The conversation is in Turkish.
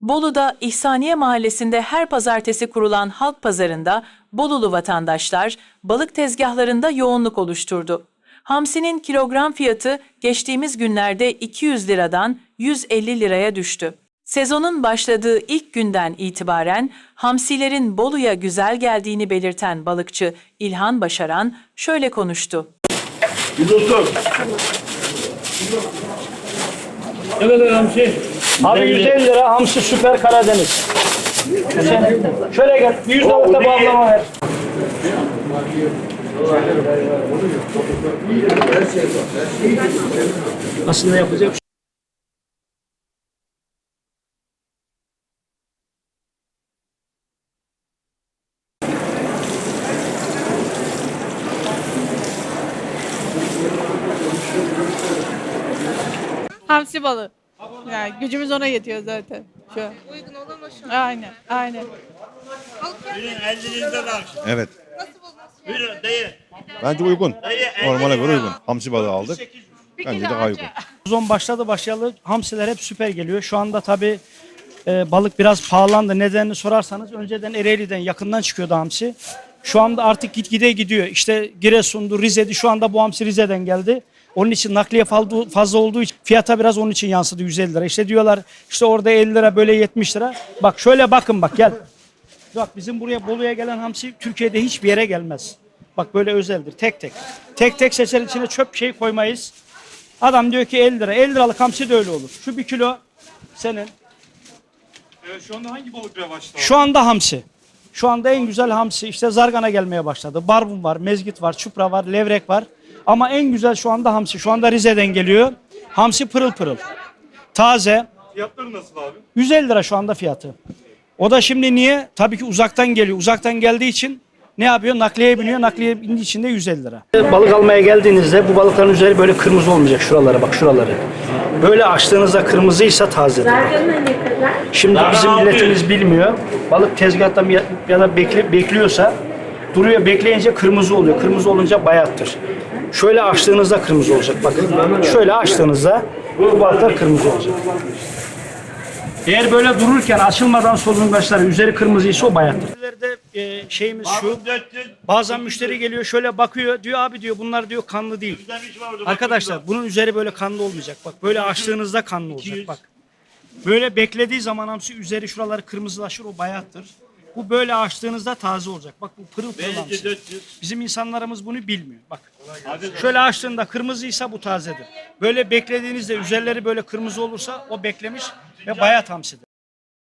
Bolu'da İhsaniye Mahallesi'nde her pazartesi kurulan halk pazarında Bolulu vatandaşlar balık tezgahlarında yoğunluk oluşturdu. Hamsinin kilogram fiyatı geçtiğimiz günlerde 200 liradan 150 liraya düştü. Sezonun başladığı ilk günden itibaren hamsilerin Bolu'ya güzel geldiğini belirten balıkçı İlhan Başaran şöyle konuştu. 130. Ne kadar hamsi? Abi 150 lira hamsi süper Karadeniz. Sen şöyle gel. 100 lira da bağlama ver. Aslında yapacak şey Hamsi balığı. Yani gücümüz ona yetiyor zaten. Şu an. Uygun olan o şu an. Aynen, aynen. 50 liradan akşam. Evet. Nasıl buldunuz? Buyurun dayı. Bence uygun. Dayı, Normale 50 göre uygun. Hamsi balığı aldık. Bence de daha uygun. Sezon başladı başlayalı hamsiler hep süper geliyor. Şu anda tabii e, balık biraz pahalandı. Nedenini sorarsanız önceden Ereğli'den yakından çıkıyordu hamsi. Şu anda artık gitgide gidiyor. İşte Giresun'du, Rize'di. Şu anda bu hamsi Rize'den geldi. Onun için nakliye fazla, olduğu için fiyata biraz onun için yansıdı 150 lira. İşte diyorlar işte orada 50 lira böyle 70 lira. Bak şöyle bakın bak gel. Bak bizim buraya Bolu'ya gelen hamsi Türkiye'de hiçbir yere gelmez. Bak böyle özeldir tek tek. Tek tek seçer içine çöp şey koymayız. Adam diyor ki 50 lira. 50 liralık hamsi de öyle olur. Şu bir kilo senin. Evet, şu anda hangi balık revaçta? Şu anda hamsi. Şu anda en güzel hamsi. İşte zargana gelmeye başladı. Barbun var, mezgit var, çupra var, levrek var. Ama en güzel şu anda hamsi. Şu anda Rize'den geliyor. Hamsi pırıl pırıl. Taze. Fiyatları nasıl abi? 150 lira şu anda fiyatı. O da şimdi niye? Tabii ki uzaktan geliyor. Uzaktan geldiği için ne yapıyor? Nakliyeye biniyor. Nakliye bindiği için de 150 lira. Balık almaya geldiğinizde bu balıkların üzeri böyle kırmızı olmayacak. Şuralara bak şuraları. Böyle açtığınızda kırmızıysa tazedir. Şimdi bizim milletimiz bilmiyor. Balık tezgahta ya da bekliyorsa duruyor bekleyince kırmızı oluyor. Kırmızı olunca bayattır. Şöyle açtığınızda kırmızı olacak. Bakın. Şöyle açtığınızda bu balıklar kırmızı olacak. Eğer böyle dururken açılmadan solungaçları üzeri kırmızıysa o bayattır. E, şeyimiz şu. 400. Bazen müşteri geliyor şöyle bakıyor diyor abi diyor bunlar diyor kanlı değil. Arkadaşlar bunun üzeri böyle kanlı olmayacak. Bak böyle açtığınızda kanlı olacak bak. Böyle beklediği zaman hamsi üzeri şuraları kırmızılaşır o bayattır. Bu böyle açtığınızda taze olacak. Bak bu pırıl pırıl Bence hamsi. 400. Bizim insanlarımız bunu bilmiyor. Bak. Şöyle açtığında kırmızıysa bu tazedir. Böyle beklediğinizde üzerleri böyle kırmızı olursa o beklemiş ve bayat hamsidir.